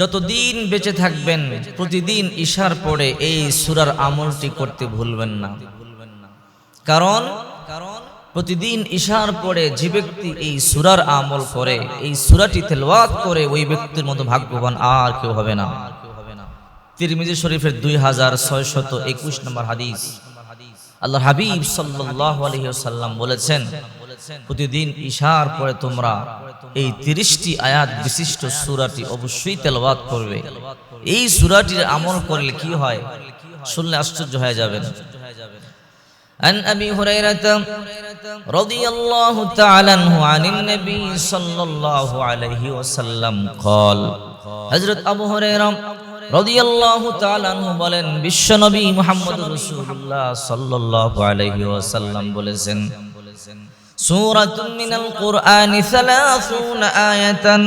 যতদিন বেঁচে থাকবেন, প্রতিদিন ঈশার পরে এই সুরার আমলটি করতে ভুলবেন না। কারণ কারণ প্রতিদিন ঈশার পরে যে ব্যক্তি এই সুরার আমল করে, এই সুরাটি তেলওয়াত করে, ওই ব্যক্তির মতো ভাগ্যবান আর কেউ হবে না। তিরমিজি শরীফের দুই হাজার ছয়শত একুশ নম্বর হাদিস। আল্লাহ হাবিব সাল্লাহ আলহিহাল্লাম বলেছেন, প্রতিদিন ঈশার পরে তোমরা এই তিরিশটি আয়াত বিশিষ্ট সুরাটি অবশ্যই তেলবাদ করবে এই সুরাটির আমল করলে কি হয় শুনলে আশ্চর্য হয়ে যাবেন عن أبي هريرة رضي الله تعالى عنه عن النبي صلى الله عليه وسلم قال حضرت أبو هريرة رضي الله تعالى عنه বলেন বিশ্বনবী মুহাম্মদ রাসূলুল্লাহ সাল্লাল্লাহু আলাইহি ওয়াসাল্লাম বলেছেন সূরাতুম মিনাল কুরআনি 30 আয়াতান।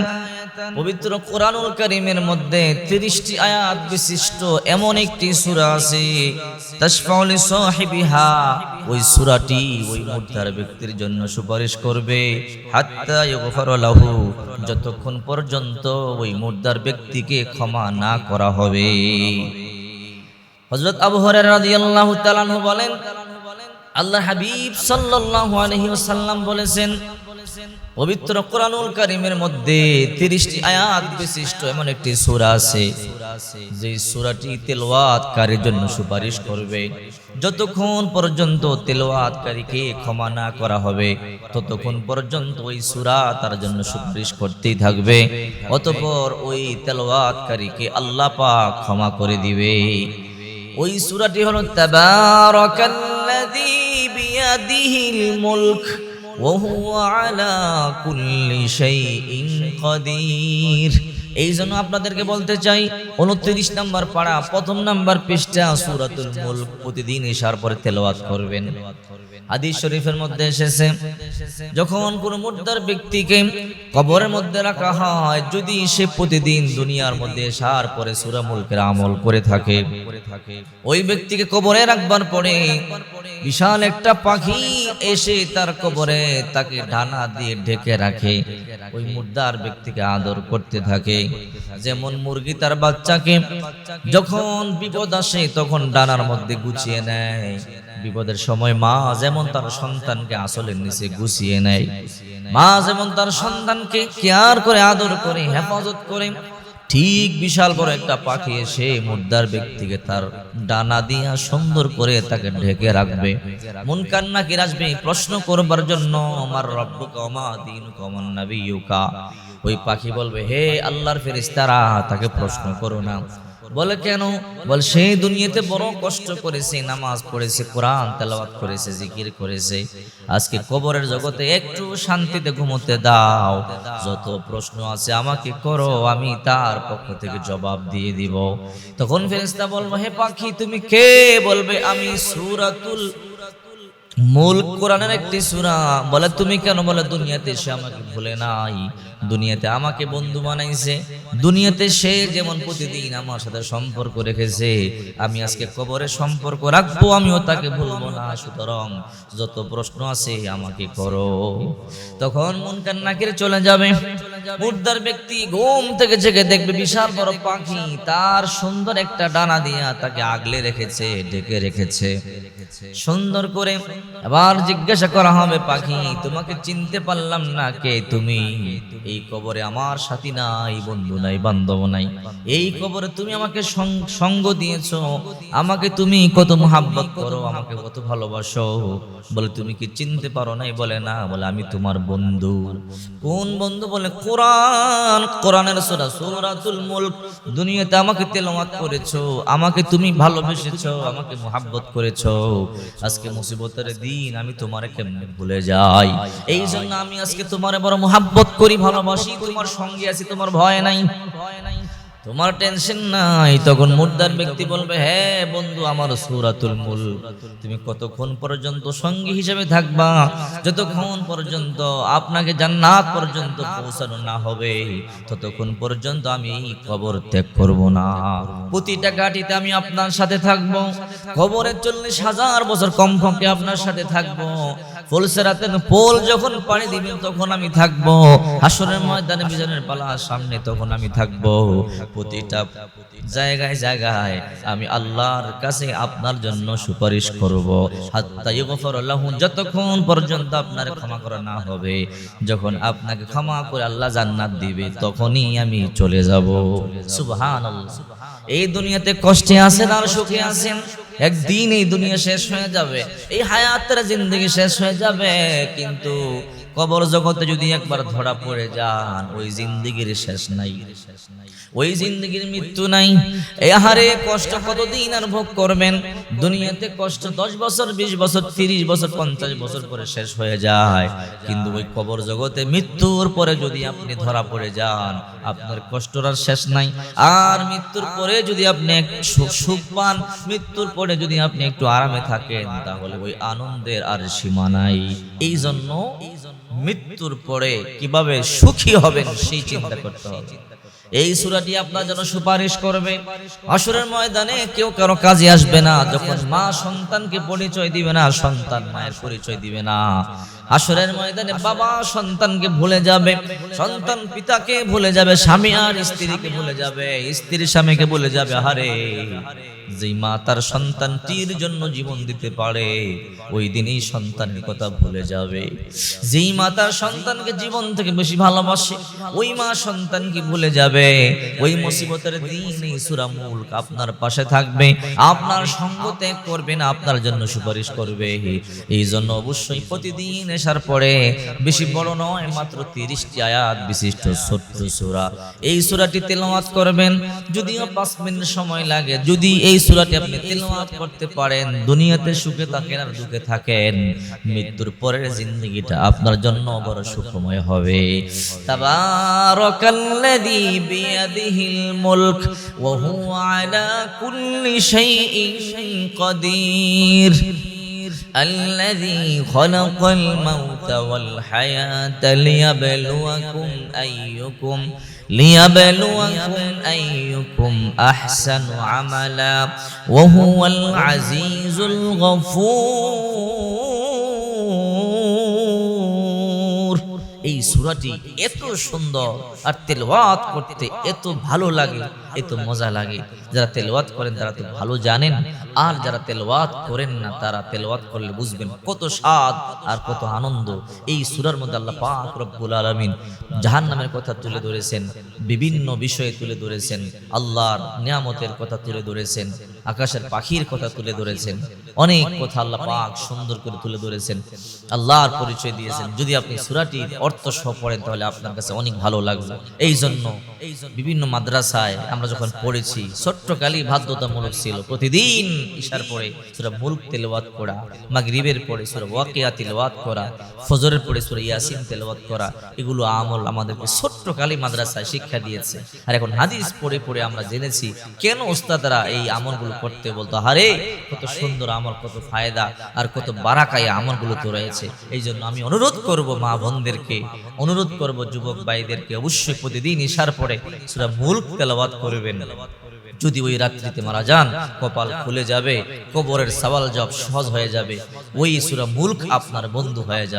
পবিত্র কোরআনুল কারীমের মধ্যে 30টি আয়াত বিশিষ্ট এমন একটি সূরা আছে তাশফাউল সাহিবিহা। ওই সূরাটি ওই মুদ্দার ব্যক্তির জন্য সুপারিশ করবে, হাত্তা ইগফার লাহু। যতক্ষণ পর্যন্ত ওই মুদ্দার ব্যক্তিকে ক্ষমা না করা হবে। হযরত আবু হুরায়রা রাদিয়াল্লাহু তাআলা বলেন আল্লাহ হাবিব ওয়াসাল্লাম বলেছেন, পবিত্র কোরআনুল কারীমের মধ্যে 30টি আয়াত বিশিষ্ট এমন একটি সূরা আছে যে সূরাটি তেলাওয়াতকারীর জন্য সুপারিশ করবে। যতক্ষণ পর্যন্ত তেলাওয়াতকারীকে ক্ষমা না করা হবে, ততক্ষণ পর্যন্ত ওই সূরা তার জন্য সুপারিশ করতেই থাকবে। অতঃপর ওই তেলাওয়াতকারীকে আল্লাহ পাক ক্ষমা করে দিবে। ওই সূরাটি হলো তাবারাকাল্লাযী বিয়াদিহিল মুলক وهو على كل شيء قدير এই জন্য আপনাদেরকে বলতে চাই উনত্রিশ নাম্বার পাড়া প্রথম নাম্বার পৃষ্ঠা সুরাতুল মুলক প্রতিদিন ইশার পরে তেলাওয়াত করবেন হাদিস শরীফের মধ্যে এসেছে, যখন কোন মুর্দার ব্যক্তিকে কবরের মধ্যে রাখা হয়, যদি সে প্রতিদিন দুনিয়ার মধ্যে এসার পরে সূরা মুলকের আমল করে থাকে, ওই ব্যক্তিকে কবরে রাখবার পরে বিশাল একটা পাখি এসে তার কবরে তাকে ডানা দিয়ে ঢেকে রাখে, ওই মুর্দার ব্যক্তিকে আদর করতে থাকে। যেমন মুরগি তার বাচ্চাকে যখন বিপদ আসে, তখন ডানার মধ্যে গুছিয়ে নেয়। বিপদের সময় মা যেমন তার সন্তানকে আসলের নিচে গুছিয়ে নেয়, মা যেমন তার সন্তানকে কেয়ার করে, আদর করে, হেফাজত করে, ঠিক বিশাল বড় একটা পাখি এসে মুদ্রার ব্যক্তিকে তার ডানা দিয়া সুন্দর করে তাকে ঢেকে রাখবে। মন কান্না কি আসবে প্রশ্ন করবার জন্য, আমার রব্ব কমা দিন কমান নাবিয়ুকা? ওই পাখি বলবে, হে আল্লাহর ফেরিস্তারা তাকে প্রশ্ন করো না। বলে কেন? বল, সেই দুনিয়াতে বড় কষ্ট করেছে, নামাজ পড়েছে, কোরআন তেলাওয়াত করেছে, জিকির করেছে। আজকে কবরের জগতে একটু শান্তিতে ঘুমোতে দাও। যত প্রশ্ন আছে আমাকে করো, আমি তার পক্ষ থেকে জবাব দিয়ে দিব। তখন ফেরেস্তা বলব হে পাখি, তুমি কে? বলবে, আমি সূরাতুল মূল কোরআনের একটি সুরা। বলে, তুমি কেন বলে, দুনিয়াতে সে আমাকে ভুলে নাই। দুনিয়াতে আমাকে বন্ধু বানাইছে। দুনিয়াতে সে যেমন প্রতিদিন আমার সাথে সম্পর্ক রেখেছে, আমি আজকে কবরে সম্পর্ক রাখব, আমিও তাকে ভুলবো না। সুতরাং যত প্রশ্ন আছে আমাকে করো। তখন মন কান্নাকির চলে যাবে। মুর্দার ব্যক্তি ঘুম থেকে জেগে দেখবে বিশাল বড় পাখি। তার সুন্দর একটা ডানা দিয়া তাকে আগলে রেখেছে ডেকে রেখেছে। সুন্দর করে আবার জিজ্ঞাসা করা হবে পাখি তোমাকে চিনতে পারলাম না কে তুমি? এই কবরে আমার সাথী নাই বন্ধু নাই বান্ধব নাই। এই কবরে তুমি আমাকে সঙ্গ দিয়েছ। আমাকে তুমি কত মোহাব্বত করো আমাকে কত ভালোবাসো। বলে তুমি কি চিনতে পারো নাই? বলে না। বলে আমি তোমার বন্ধু। কোন বন্ধু বলে কোরআন, কোরআনের সোরা সূরাতুল মুলক। দুনিয়াতে আমাকে তেলাওয়াত করেছ, আমাকে তুমি ভালোবেসেছো, আমাকে মোহাব্বত করেছ। আজকে মুসিবতের দিন, আমি তোমার কেমনে ভুলে যাই? এই জন্য আমি আজকে তোমারে বড় মোহাব্বত করি, ভালোবাসি, তোমার সঙ্গে আছি, তোমার ভয় নাই ভয় নাই। তোমার টেনশন নাই। তখন মুর্দার ব্যক্তি বলবে হ্যাঁ বন্ধু, আমার সুরাতুল মূল, তুমি কতক্ষণ পর্যন্ত সঙ্গী হিসেবে থাকবা? যতক্ষণ পর্যন্ত আপনাকে জান্নাত পর্যন্ত পৌঁছানো না হবে, ততক্ষণ পর্যন্ত আমি কবর ত্যাগ করব না। প্রতিটা গাটিতে আমি আপনার সাথে থাকব। কবরে চল্লিশ হাজার বছর কমপক্ষে আপনার সাথে থাকব। ফুলসেরাতের পোল যখন পাড়ি দিবেন, তখন আমি থাকব। হাসরের ময়দানে বিজনের পালা সামনে, তখন আমি থাকব। প্রতিটা জায়গায় জায়গায় আমি আল্লাহর কাছে আপনার জন্য সুপারিশ করব। যতক্ষণ পর্যন্ত আপনার ক্ষমা করা না হবে। যখন আপনাকে ক্ষমা করে আল্লাহ জান্নাত দিবে, তখনই আমি চলে যাব। সুবহানাল্লাহ। এই দুনিয়াতে কষ্টে আছেন আর সুখে আছেন? একদিন এই দুনিয়া শেষ হয়ে যাবে, এই হায়াতের জিন্দগি শেষ হয়ে যাবে, কিন্তু কবর জগতে যদি একবার ধরা পড়ে যান, ওই জিন্দগির শেষ নাই। ওই জিন্দগির মৃত্যু নাই। এ হারে কষ্ট কতদিন আর ভোগ করবেন? দুনিয়াতে কষ্ট দশ বছর, বিশ বছর, তিরিশ বছর, পঞ্চাশ বছর পরে শেষ হয়ে যায়। কিন্তু ওই কবর জগতে মৃত্যুর পরে যদি আপনি ধরা পড়ে যান, আপনার কষ্টর আর শেষ নাই। আর মৃত্যুর পরে যদি আপনি সুখ পান, মৃত্যুর পরে যদি আপনি একটু আরামে থাকেন, তাহলে ওই আনন্দের আর সীমা নাই। এই জন্য এই জন্য মৃত্যুর পরে কীভাবে সুখী হবেন সেই চিন্তা করতে হবে। এই সূরাটি আপনার জন্য সুপারিশ করবে। আসরের ময়দানে কেউ কারও কাজে আসবে না, যখন মা সন্তানকে পরিচয় দিবে না, সন্তান মায়ের পরিচয় দিবে না। আসরের ময়দানে বাবা সন্তানকে ভুলে যাবে, সন্তান পিতাকে ভুলে যাবে, স্বামী আর স্ত্রীকে ভুলে যাবে স্ত্রী স্বামীকে ভুলে যাবে হারে যেই মা তার সন্তানটির জন্য জীবন দিতে পারে, ওই দিনই সন্তানের কথা ভুলে যাবে। যেই মা তার সন্তানকে জীবন থেকে বেশি ভালোবাসে, ওই মা সন্তানকে ভুলে যাবে? ওই মুসিবতের দিন এই সূরা মুলক আপনার পাশে থাকবে, আপনার সঙ্গ ত্যাগ করবে না, আপনার জন্য সুপারিশ করবে। এই জন্য অবশ্যই প্রতিদিন এসার পরে, বেশি বড় নয়, মাত্র তিরিশটি আয়াত, বিশিষ্ট ছোট্ট সূরা। এই সূরাটি তেলাওয়াত করবেন, যদিও পাঁচ মিনিট সময় লাগে, যদি এই সূরাটি আপনি তেলাওয়াত করতে পারেন দুনিয়াতে সুখে থাকেন আর দুঃখে থাকেন মৃত্যুর পরের জিন্দগিটা আপনার জন্য বড় সুখময় হবে তাবারাকাল্লাযী বিয়াদিহিল মুলক ওয়া হুয়া আলা কুল্লি শাইইন কাদির الذي خلق الموت والحياة ليبلوكم أيكم ليبلوكم أيكم أحسن عملا وهو العزيز الغفور এই সূরাটি এত সুন্দর আর তেলাওয়াত করতে এত ভালো লাগে এত মজা লাগে যারা তেলাওয়াত করেন তারা তো ভালো জানেন আর যারা তেলাওয়াত করেন না, তারা তেলাওয়াত করলে বুঝবেন কত স্বাদ আর কত আনন্দ। এই সুরার মধ্যে আল্লাহ পাক রব্বুল আলামিন জাহান্নামের কথা তুলে ধরেছেন, বিভিন্ন বিষয়ে তুলে ধরেছেন, আল্লাহর নিয়ামতের কথা তুলে ধরেছেন, আকাশের পাখির কথা তুলে ধরেছেন, অনেক কথা আল্লাহ পাক সুন্দর করে তুলে ধরেছেন। আল্লাহর পরিচয় দিয়েছেন। যদি আপনি সূরাটির অর্থ সহ পড়েন, তাহলে আপনার কাছে অনেক ভালো লাগবে। এই জন্য বিভিন্ন মাদ্রাসায় আমরা যখন পড়েছি ছোট্টকালই বাধ্যতামূলক ছিল। প্রতিদিন ঈশার পরে সূরা মুলক তেলাওয়াত করা, মাগরিবের পরে সূরা ওয়াকিয়া তেলাওয়াত করা, ফজরের পরে সূরা ইয়াসিন তেলাওয়াত করা, এগুলো আমল আমাদেরকে ছোট্টকালই মাদ্রাসায় শিক্ষা দিয়েছে। আর এখন হাদিস পড়ে পড়ে আমরা জেনেছি, কেন ওস্তাদরা এই আমলগুলো করতে বলতো হারে কত সুন্দর আমল, কত ফায়দা আর কত বারাকায় আমলগুলো তো রয়েছে। এই জন্য আমি অনুরোধ করব মা বোনদেরকে, অনুরোধ করব যুবক ভাইদেরকে অবশ্যই প্রতিদিন ঈশার পরে সূরা মুলক তেলাওয়াত করবেন। যদি ওই রাত্রিতে মারা যান, কপাল খুলে যাবে, কবরের সওয়াল জব সহজ হয়ে যাবে। ওই সূরা মুলক আপনার বন্ধু হয়ে যাবে।